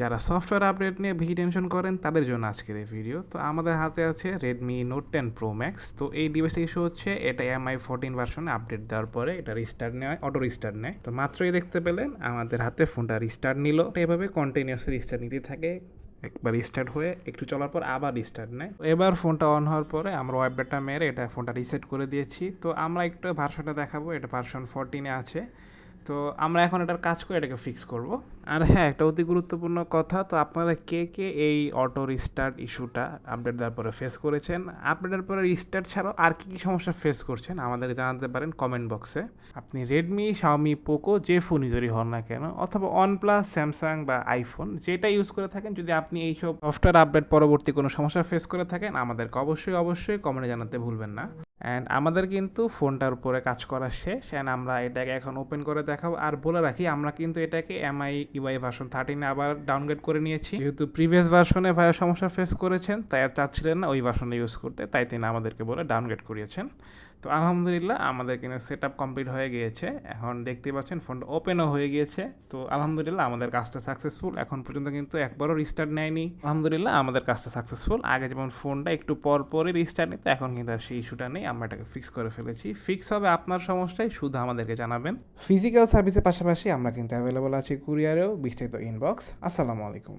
যারা software update নিয়ে বেশি টেনশন করেন, তাদের জন্য আজকের এই ভিডিও তো আমাদের হাতে আছে Redmi Note ten Pro Max তো এই ডিভাইসটা ইস্যু হচ্ছে, এটা এমআই ফোরটিন ভার্সনে আপডেট দেওয়ার পরে এটা রিস্টার্ট নেয় অটো রিস্টার্ট নেয়। তো মাত্রই দেখতে পেলেন, আমাদের হাতে ফোনটা রিস্টার্ট নিল। এভাবে কন্টিনিউসলি রিস্টার্ট নিতে থাকে। একবার রিস্টার্ট হয়ে একটু চলার পর আবার রিস্টার্ট নেয়। এবার ফোনটা অন হওয়ার পরে আমরা ওয়েবডাটা মেরে এটা ফোনটা রিসেট করে দিয়েছি। তো আমরা একটু ভার্সনটা দেখাবো। এটা ভার্সন ফোরটিনে আছে। তো আমরা এখন এটার কাজ করে এটাকে ফিক্স করব। আর হ্যাঁ একটা অতি গুরুত্বপূর্ণ কথা, তো আপনারা কে কে এই অটো রিস্টার্ট ইস্যুটা আপডেট দেওয়ার পরে ফেস করেছেন? আপডেটের পরে রিস্টার্ট ছাড়াও আর কী কী সমস্যা ফেস করছেন? আমাদের জানাতে পারেন কমেন্ট বক্সে আপনি রেডমি শাওমি পোকো যে ফোন ইউজারই হন না কেন, অথবা ওয়ানপ্লাস স্যামসাং বা আইফোন যেটা ইউজ করে থাকেন, যদি আপনি এইসব সফটওয়্যার আপডেট পরবর্তী কোনো সমস্যা ফেস করে থাকেন, আমাদেরকে অবশ্যই অবশ্যই কমেন্টে জানাতে ভুলবেন না। অ্যান্ড আমাদের কিন্তু ফোনটার উপরে কাজ করা শেষ অ্যান্ড আমরা এটাকে এখন ওপেন করে দেখাবো। আর বলে রাখি, আমরা কিন্তু এটাকে এমআই ইউআই ভার্সন থার্টিনে আবার ডাউনগ্রেড করে নিয়েছি। যেহেতু প্রিভিয়াস ভার্সনে ভাইয়া সমস্যা ফেস করেছেন, তাই আর চাচ্ছিলেন না ওই ভার্সনে ইউজ করতে, তাই তিনি আমাদেরকে বলে ডাউনগ্রেড করিয়েছেন। তো আলহামদুলিল্লাহ আমাদের কিন্তু সেট আপ কমপ্লিট হয়ে গিয়েছে। এখন দেখতে পাচ্ছেন ফোনটা ওপেনও হয়ে গিয়েছে। তো আলহামদুলিল্লাহ আমাদের কাজটা সাকসেসফুল এখন পর্যন্ত কিন্তু একবারও রিস্টার্ট নেয়নি। আলহামদুলিল্লাহ আমাদের কাজটা সাকসেসফুল আগে যেমন ফোনটা একটু পর পরই রিস্টার্ট নিত, এখন কিন্তু আর সেই ইস্যুটা নেই। আমরা এটাকে ফিক্স করে ফেলেছি। ফিক্স হবে আপনার সমস্যায়, শুধু আমাদেরকে জানাবেন। ফিজিক্যাল সার্ভিসের পাশাপাশি আমরা কিন্তু অ্যাভেলেবল আছি কুরিয়ারেও বিস্তারিত ইনবক্স আসসালামু আলাইকুম।